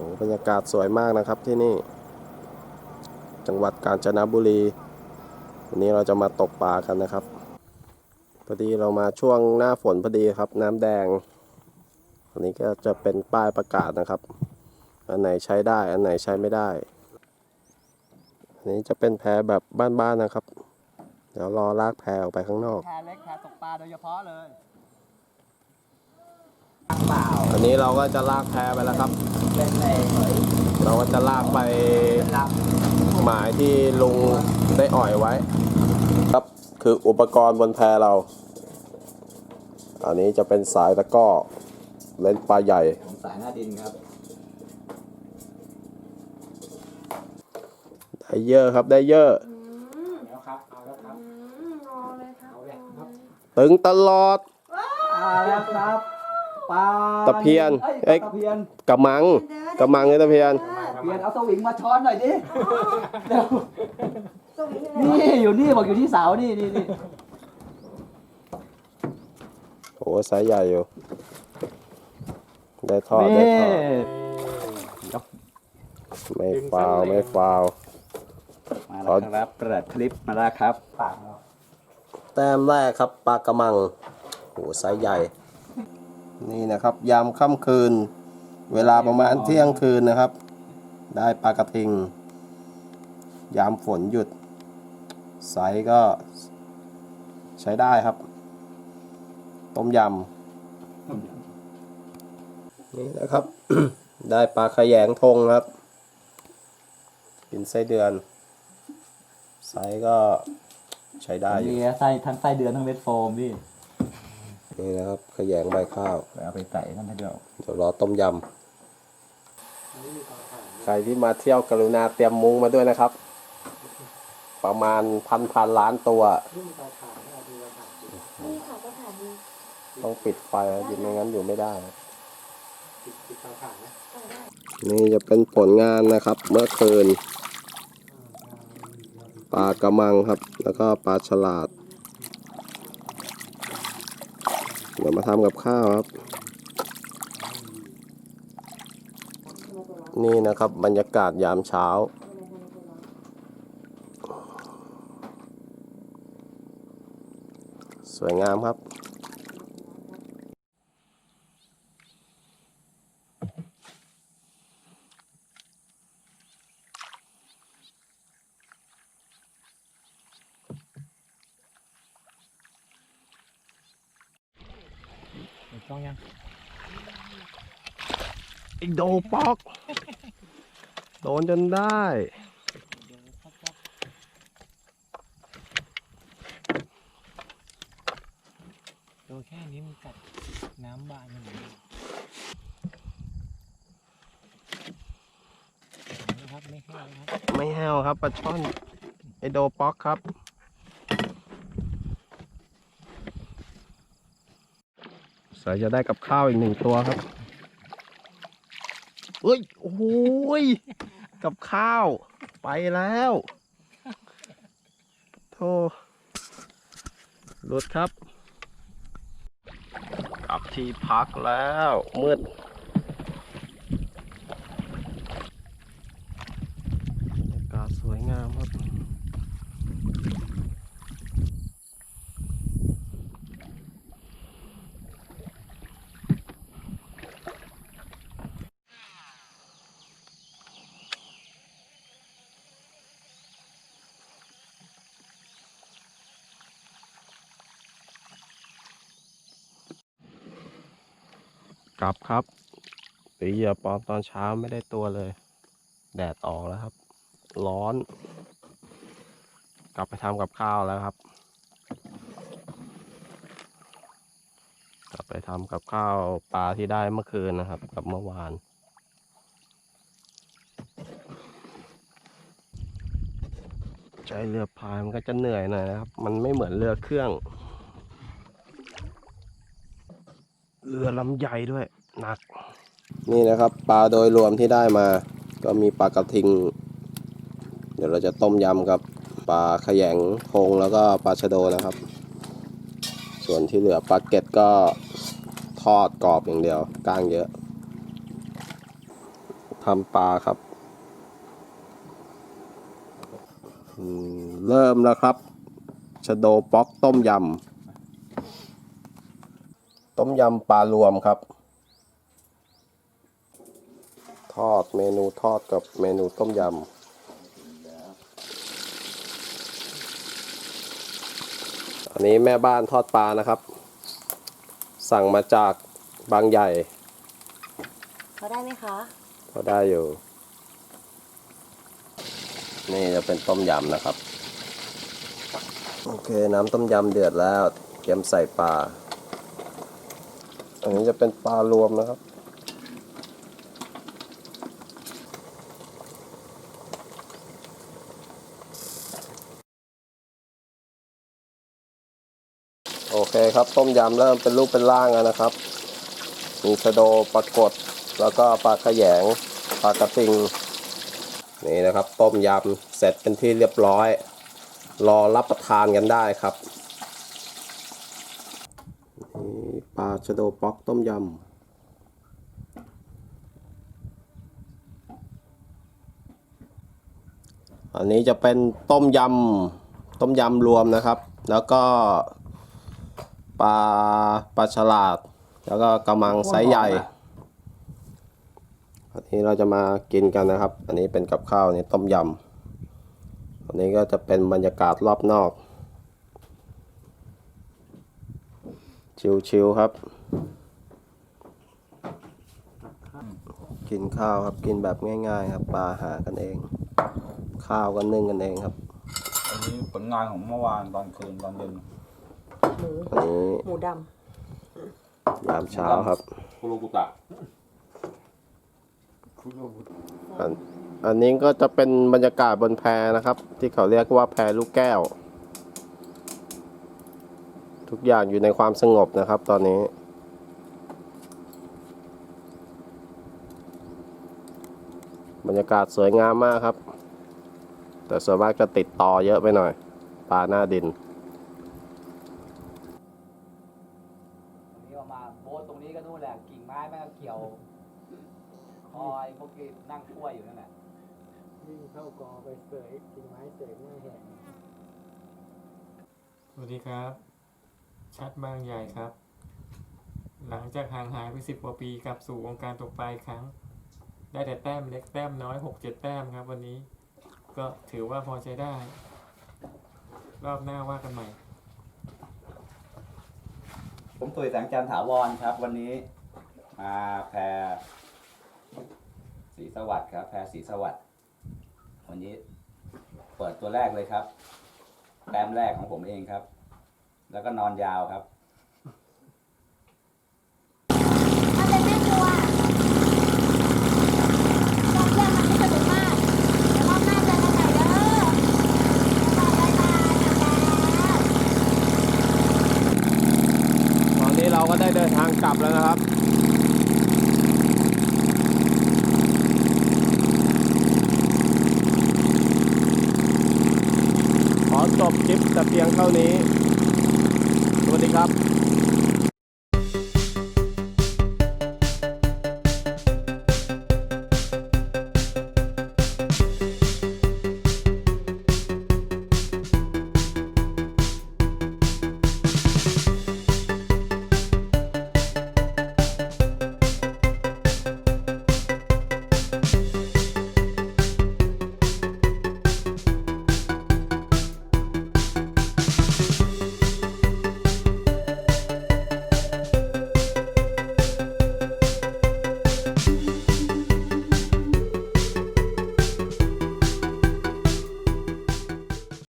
อ้บรรยากาศสวยมากนะครับที่นี่ จังหวัดกาญจนบุรี วันนี้เราจะมาตกปลากันนะครับ พอดีเรามาช่วงหน้าฝนพอดีครับ น้ำแดง อันนี้ก็จะเป็นป้ายประกาศนะครับ อันไหนใช้ได้ อันไหนใช้ไม่ได้ อันนี้จะเป็นแพแบบบ้านๆนะครับ เดี๋ยวรอลากแพออกไปข้างนอก แพเล็กแพตกปลาโดยเฉพาะเลย อันนี้เราก็จะลากแพไปแล้วครับ เป็นในหอยเราก็จะลากไปลหมายที่ลุงได้อ่อยไว้ ครับคืออุปกรณ์บนแพเรา อันนี้จะเป็นสายตะกร้อเล่นปลาใหญ่ำของสายหน้าดินครับได้เยอะครับได้เยอะ แล้วครับเอาแล้วครับอืมรอเลยครับ เอาแล้วครับ ตึงตลอด เอาแล้วครับ ปลาตะเพียนเอ้เอ้ยยตะเพียนกระมังกระมังเลยตะเพียน ตะเพียนเอาสวิงมาช้อนหน่อยดิเดี๋ยวสวิงอยู่ไหนนี่อยู่นี่บอกอยู่ที่เสานี่นี่นี่โอ้สายใหญ่อยู่ ได้ทอดได้นี่ทอดไม่ฟาวไม่ฟาว มาแล้วครับเปิดคลิปมาแล้วครับปากเราแต้มแรกครับปลากระมังโอ้ไซส์ใหญ่ นี่นะครับ ยามค่ำคืน เวลาประมาณเที่ยงคืนนะครับ ได้ปลากระทิง ยามฝนหยุดไซส์ก็ใช้ได้ครับ ต้มยำนี่นะครับ ได้ปลาขยงทงครับ กินไส้เดือนไซส์ก็ใช้ได้อยู่ มีไส้ทั้งไส้เดือนทั้งเม็ดโฟมพี่ นี่นะครับขยงใบข้าวเอาไปใส่นั่นให้เดียวเดี๋ยวรอต้มยำใครที่มาเที่ยวกรุณาเตรียมมุ้งมาด้วยนะครับ ประมาณพันพันล้านตัวนี่ค่ะก็ถ่ายดีต้องปิดไฟนะยิไม่งั้นอยู่ไม่ได้เอาได้ นี่จะเป็นผลงานนะครับ เมื่อคืนปลากระมังครับ แล้วก็ปลาฉลาด เดี๋ยวมาทำกับข้าวครับ นี่นะครับบรรยากาศยามเช้า สวยงามครับ ไอโดป๊อก โดนจนได้ ตัวแค่นี้มันกัดน้ำบานมันเลยนะครับไม่แค่นะครับไม่แห้วครับปลาช่อนไอโดป๊อกครับ สายจะได้กับข้าวอีกหนึ่งตัวครับ เอ้ย โอ้ย กับข้าว ไปแล้วโทรถครับ กลับที่พักแล้วมืด อากาศสวยงามครับ กลับครับตีเหยื่อปลอมตอนเช้าไม่ได้ตัวเลย แดดออกแล้วครับ ร้อน กลับไปทำกับข้าวแล้วครับ กลับไปทำกับข้าวปลาที่ได้เมื่อคืนนะครับ กับเมื่อวานใจเรือพายมันก็จะเหนื่อยหน่อยนะครับ มันไม่เหมือนเรือเครื่อง เรือลำใหญ่ด้วยหนัก นี่นะครับปลาโดยรวมที่ได้มา ก็มีปลากระทิง เดี๋ยวเราจะต้มยำกับปลาขยงโคงแล้วก็ปลาชะโดนะครับ ส่วนที่เหลือปลาเก็ดก็ทอดกรอบอย่างเดียวก้างเยอะทำปลาครับเริ่มแล้วครับชะโดป๊อกต้มยำ ต้มยำปลารวมครับ ทอดเมนูทอดกับเมนูต้มยำอันนี้แม่บ้านทอดปลานะครับ สั่งมาจากบางใหญ่เขาได้ไหมคะพอได้อยู่ นี่จะเป็นต้มยำนะครับ โอเค น้ำต้มยำเดือดแล้ว เตรียมใส่ปลาันนี้จะเป็นปลารวมนะครับ โอเคครับ ต้มยำเริ่มเป็นรูปเป็นร่างแล้วนะครับ มีชะโดปลากดแล้วก็ปลาขยงปลากระติงนี่นะครับ ต้มยำเสร็จเป็นที่เรียบร้อย รอรับประทานกันได้ครับนี่ป ลาชะโดป๊อกต้มยำ อันนี้จะเป็นต้มยำ ต้มยำรวมนะครับ แล้วก็ปลาปลาฉลาด แล้วก็กระมังไซส์ใหญ่ อันนี้เราจะมากินกันนะครับ อันนี้เป็นกับข้าวนี่ต้มยำ อันนี้ก็จะเป็นบรรยากาศรอบนอก ชิวๆครับ กินข้าวครับกินแบบง่ายๆครับปลาหากันเอง ข้าวก็นึ่งกันเองครับ อันนี้ผลงานของเมื่อวานตอนคืนตอนเย็นหมูอันนี้หมูดยามเช้าครับ คุโรบุตะอันอันนี้ก็จะเป็นบรรยากาศบนแพนะครับ ที่เขาเรียกว่าแพลูกแก้ว ทุกอย่างอยู่ในความสงบนะครับตอนนี้ บรรยากาศสวยงามมากครับ แต่ส่วนมากจะติดต่อเยอะไปหน่อยปลาหน้าดินนี่ออกมาโบสตรงนี้ก็นู่นแหละกิ่งไม้แม่งก็เกี่ยวคอยพวกที่นั่งคั่วอยู่นั่นแหละวิ่งเข้ากอไปเสยกิ่งไม้เสยหน้าแหงสวัสดีครับ ชัดบางใหญ่ครับ หลังจากห่างหายไปสิบกว่าปีกลับสู่วงการตกปลาอีกครั้ง ได้แต่แต้มเล็กแต้มน้อยหกเจ็ดแต้มครับ วันนี้ ก็ถือว่าพอใช้ได้ รอบหน้าว่ากันใหม่ ผมตุยแสงจันทร์ถาวรครับ วันนี้มาแพรสีสวัสดิ์ครับ แพรสีสวัสดิ์วันนี้เปิดตัวแรกเลยครับ แต้มแรกของผมเองครับ แล้วก็นอนยาวครับ มันเป็นแม่ครัวต้องเลือนมันให้สนุกมากแต่ว่ามาเจอกันใหม่เด้อบ๊ายบายบ๊ายบายนะคะ ตอนนี้เราก็ได้เดินทางกลับแล้วนะครับ ขอจบคลิปแต่เพียงเท่านี้ ครับ